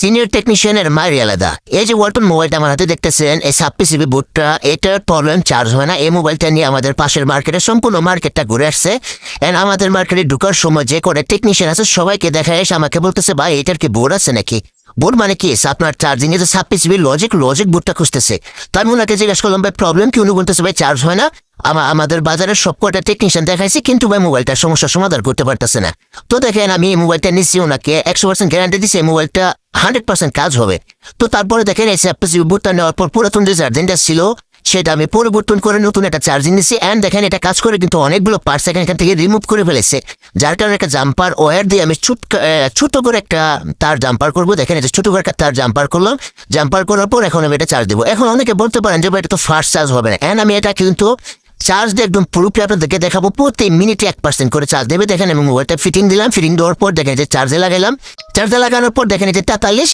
Senior টেকনিশিয়ানের মারি আলাদা। এই যে ওয়ালটন মোবাইলটা আমার হাতে দেখতেছেন, এই ছাব্বিশ জিবি বুটটা এটার প্রবলেম চার্জ হয় না। এই মোবাইলটা নিয়ে আমাদের পাশের মার্কেটে সম্পূর্ণ মার্কেটটা ঘুরে আসছে। এন্ড আমাদের মার্কেটে ঢুকার সময় যে করে টেকনিশিয়ান আছে, সবাইকে দেখা এসে আমাকে বলতেছে, ভাই, এটার কি বোর্ড আছে নাকি? বোর্ড মানে কি? আপনার চার্জিং এ যে ছাব্বিশ জিবি লজিক লজিক বুটটা খুঁজতেছে। তো আমি ওনাকে জিজ্ঞাসা করলাম, ভাই প্রবলেম কি? উনি বলতেছে, ভাই চার্জ হয় না। আমা- আমাদের বাজারের সব কটা টেকনিশিয়ান দেখাইছি, কিন্তু ভাই মোবাইলটার সমস্যার সমাধান করতে পারতেছে না। তো দেখেন, আমি এই মোবাইলটা নিচ্ছি ওনাকে, একশো পার্সেন্ট গ্যারান্টি দিচ্ছি মোবাইলটা হান্ড্রেড পার্সেন্ট কাজ হবে। তো তারপরে দেখেন, এই ছাব্বিশ জিবি বুটটা নেওয়ার পর পুরাতন যে চার্জিংটা ছিল, সেটা আমি পরিবর্তন করে নতুন একটা চার্জিং নিচ্ছি অ্যান্ড দেখেন, এটা কাজ করে কিন্তু অনেকগুলো পার্টস এখান এখান থেকে রিমুভ করে ফেলেছে। যার কারণে একটা জাম্পার ওয়ার দিয়ে আমি ছোট ছোট করে একটা তার জাম্পার করব। দেখেন এটা ছোট করে একটা তার জাম্পার করলাম। জাম্পার করার পর এখন আমি এটা চার্জ দেবো। এখন অনেকে বলতে পারেন যে এটা তো ফার্স্ট চার্জ হবে না। অ্যান্ড আমি এটা কিন্তু চার্জ দিয়ে একদম পুরোপুরি আপনাদেরকে দেখাবো। প্রতি মিনিটে এক পার্সেন্ট করে চার্জ দেবে। দেখেন এবং ওয়েটার ফিটিং দিলাম। ফিটিং দেওয়ার পর দেখেন যে চার্জে লাগাইলাম। চার্জে লাগানোর পর দেখেন যে তেতাল্লিশ